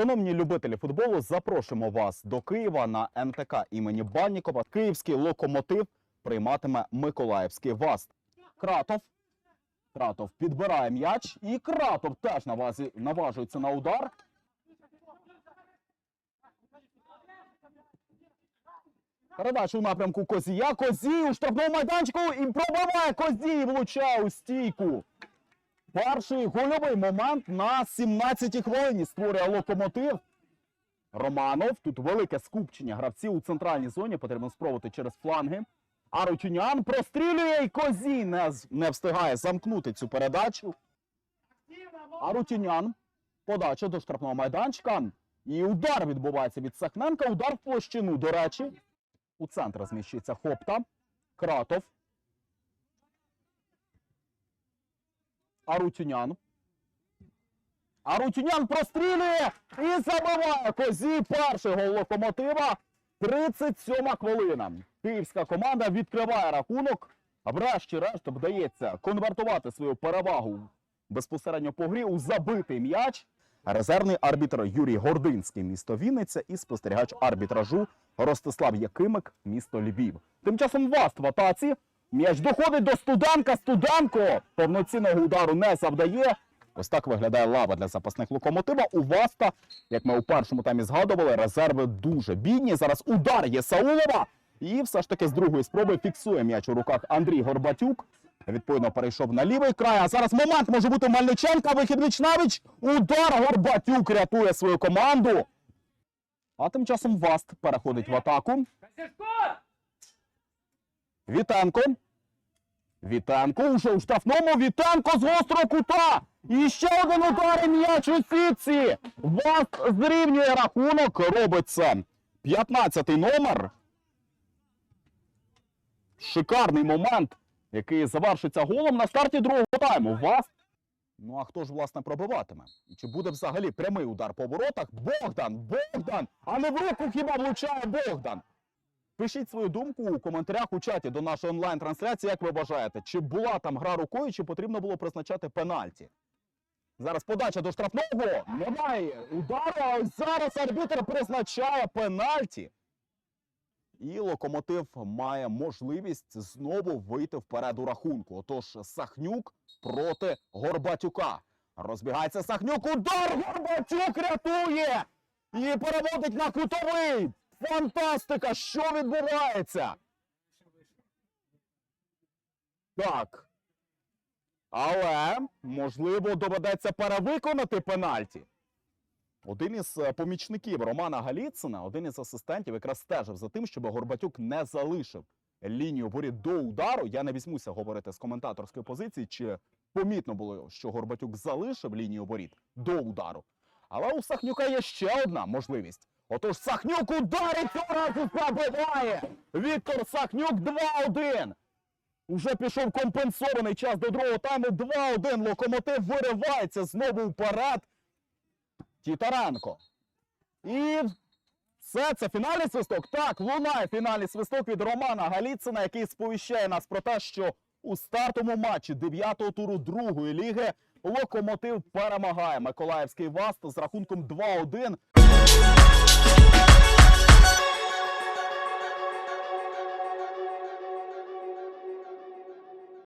Шановні любителі футболу, запрошуємо вас до Києва на МТК імені Баннікова. Київський локомотив прийматиме Миколаївський ВАСТ. Кратов. Кратов підбирає м'яч, і Кратов теж наважується на удар. Передача у напрямку Козія. Козій у штрафному майданчику і пробиває Козій, влучає у стійку. Перший гольовий момент на 17-й хвилині створює локомотив. Романов. Тут велике скупчення гравців у центральній зоні. Потрібно спробувати через фланги. Арутюнян прострілює і Козій не, не встигає замкнути цю передачу. Арутюнян. Подача до штрафного майданчика. І удар відбувається від Сахненка. Удар в площину, до речі. У центр зміщується Хопта. Кратов. Арутюнян. Арутюнян прострілює і забиває Козій. Перший гол локомотива. 37 хвилина. Київська команда відкриває рахунок. Врешті-решт вдається конвертувати свою перевагу безпосередньо по грі у забитий м'яч. Резервний арбітр Юрій Гординський, місто Вінниця, і спостерігач арбітражу Ростислав Якимик, місто Львів. Тим часом Васт в атаці. М'яч доходить до Студанка. Студанко повноцінного удару не завдає. Ось так виглядає лава для запасних локомотива. У Васта, як ми у першому таймі згадували, резерви дуже бідні. Зараз удар є Саулова. І все ж таки з другої спроби фіксує м'яч у руках Андрій Горбатюк. Відповідно, перейшов на лівий край. А зараз момент може бути у Мельниченка. Вихід Вічнавич. Удар Горбатюк рятує свою команду. А тим часом Васт переходить в атаку. Вітенко. Вітенко уже у штрафному. Вітенко з гострого кута. І ще один удар м'яч у сітці. Васт зрівнює рахунок. Робить це 15-й номер. Шикарний момент, який завершиться голом на старті другого тайму. Васт. Ну а хто ж власне пробиватиме? І чи буде взагалі прямий удар по воротах? Богдан! Богдан! А не в руку хіба влучає Богдан? Пишіть свою думку у коментарях у чаті до нашої онлайн-трансляції, як ви вважаєте, чи була там гра рукою, чи потрібно було призначати пенальті. Зараз подача до штрафного. Немає удару, зараз арбітр призначає пенальті. І локомотив має можливість знову вийти вперед у рахунку. Отож, Сахнюк проти Горбатюка. Розбігається Сахнюк. Удар Горбатюк рятує! І переводить на кутовий. Фантастика! Що відбувається? Так. Але, можливо, доведеться перевиконати пенальті. Один із е, помічників Романа Галіцина, один із асистентів, якраз стежив за тим, щоб Горбатюк не залишив лінію воріт до удару. Я не візьмуся говорити з коментаторської позиції, чи помітно було, що Горбатюк залишив лінію воріт до удару. Але у Сахнюка є ще одна можливість. Отож Сахнюк ударить цього разу забиває! Віктор Сахнюк 2-1. Уже пішов компенсований час до другого тайму. 2-1. Локомотив виривається знову вперед. Тітаренко. І все, це фінальний свисток. Так, лунає фінальний свисток від Романа Галіцина, який сповіщає нас про те, що у стартовому матчі 9-го туру другої ліги локомотив перемагає Миколаївський ВАСТ з рахунком 2-1.